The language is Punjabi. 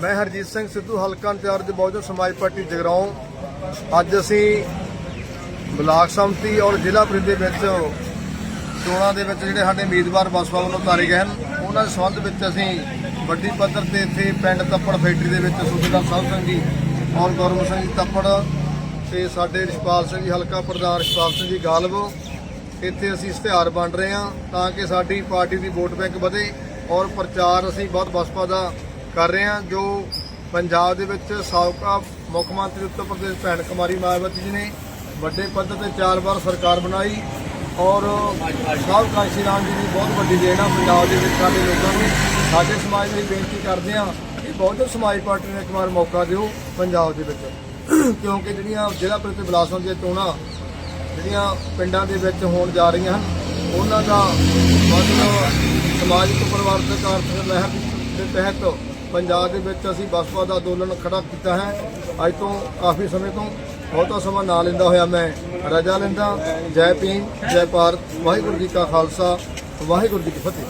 ਮੈਂ ਹਰਜੀਤ ਸਿੰਘ ਸਿੱਧੂ ਹਲਕਾ ਇੰਚਾਰਜ ਬਹੁਜਨ ਸਮਾਜ ਪਾਰਟੀ ਜਗਰਾਉਂ। ਅੱਜ ਅਸੀਂ ਬਲਾਕ ਸੰਮਤੀ ਔਰ ਜ਼ਿਲ੍ਹਾ ਪ੍ਰੀਸ਼ਦ ਵਿੱਚ ਚੋਣਾਂ ਦੇ ਵਿੱਚ ਜਿਹੜੇ ਸਾਡੇ ਉਮੀਦਵਾਰ ਬਸਪਾ ਵੱਲੋਂ ਉਤਾਰੇ ਗਏ ਹਨ, ਉਹਨਾਂ ਦੇ ਸੰਬੰਧ ਵਿੱਚ ਅਸੀਂ ਵੱਡੀ ਪੱਧਰ ਤੇ ਇੱਥੇ ਪਿੰਡ ਤੱਪੜ ਫੈਕਟਰੀ ਦੇ ਵਿੱਚ ਸੂਬੇਦਾਰ ਸਾਹਿਬ ਸਿੰਘ ਜੀ ਔਰ ਗੌਰਵ ਸਿੰਘ ਜੀ ਤੱਪੜ ਤੇ ਸਾਡੇ ਰਿਸ਼ਪਾਲ ਸਿੰਘ ਜੀ, ਹਲਕਾ ਪ੍ਰਧਾਨ ਰਿਸ਼ਪਾਲ ਸਿੰਘ ਜੀ ਗਾਲਬ ਇੱਥੇ ਅਸੀਂ ਇਸ਼ਤਿਹਾਰ ਵੰਡ ਰਹੇ ਹਾਂ ਤਾਂ ਕਿ ਸਾਡੀ ਪਾਰਟੀ ਦੀ ਵੋਟ ਬੈਂਕ ਵਧੇ ਔਰ ਪ੍ਰਚਾਰ ਅਸੀਂ ਬਹੁਤ ਬਸਪਾ ਦਾ ਕਰ ਰਹੇ ਹਾਂ, ਜੋ ਪੰਜਾਬ ਦੇ ਵਿੱਚ ਸਾਬਕਾ ਮੁੱਖ ਮੰਤਰੀ ਉੱਤਰ ਪ੍ਰਦੇਸ਼ ਭੈਣ ਕੁਮਾਰੀ ਮਾਇਆਵਤੀ ਜੀ ਨੇ ਵੱਡੇ ਪੱਧਰ ਤੇ ਚਾਰ ਵਾਰ ਸਰਕਾਰ ਬਣਾਈ ਔਰ ਸਾਹਿਬ ਕਾਂਸ਼ੀ ਰਾਮ ਜੀ ਦੀ ਬਹੁਤ ਵੱਡੀ ਦੇਣ ਆ ਪੰਜਾਬ ਦੇ ਵਿੱਚ ਸਾਡੇ ਲੋਕਾਂ ਨੂੰ। ਸਾਡੇ ਸਮਾਜ ਲਈ ਬੇਨਤੀ ਕਰਦੇ ਹਾਂ ਕਿ ਬਹੁਜਨ ਸਮਾਜ ਪਾਰਟੀ ਨੂੰ ਇੱਕ ਵਾਰ ਮੌਕਾ ਦਿਓ ਪੰਜਾਬ ਦੇ ਵਿੱਚ। ਕਿਉਂਕਿ ਜਿਹੜੀਆਂ ਜ਼ਿਲ੍ਹਾ ਪ੍ਰਤੀ ਬਲਾਸੋਂ ਦੀਆਂ ਚੋਣਾਂ ਜਿਹੜੀਆਂ ਪਿੰਡਾਂ ਦੇ ਵਿੱਚ ਹੋਣ ਜਾ ਰਹੀਆਂ ਹਨ, ਉਹਨਾਂ ਦਾ ਮਤਲਬ ਸਮਾਜਿਕ ਪਰਿਵਾਰਕ ਆਰਥਿਕ ਲਹਿਰ ਦੇ ਤਹਿਤ ਪੰਜਾਬ ਦੇ ਵਿੱਚ ਅਸੀਂ ਬਸਪਾ ਦਾ ਅੰਦੋਲਨ ਖੜਾ ਕੀਤਾ ਹੈ। ਅੱਜ ਤੋਂ ਕਾਫੀ ਸਮੇਂ ਤੋਂ ਬਹੁਤਾ ਸਮਾਂ ਨਾ ਲੈਂਦਾ ਹੋਇਆ ਮੈਂ ਰਜਾ ਲੈਂਦਾ। ਜੈ ਭੀਮ, ਜੈ ਭਾਰਤ, ਵਾਹਿਗੁਰੂ ਜੀ ਕਾ ਖਾਲਸਾ, ਵਾਹਿਗੁਰੂ ਜੀ ਕੀ ਫਤਿਹ।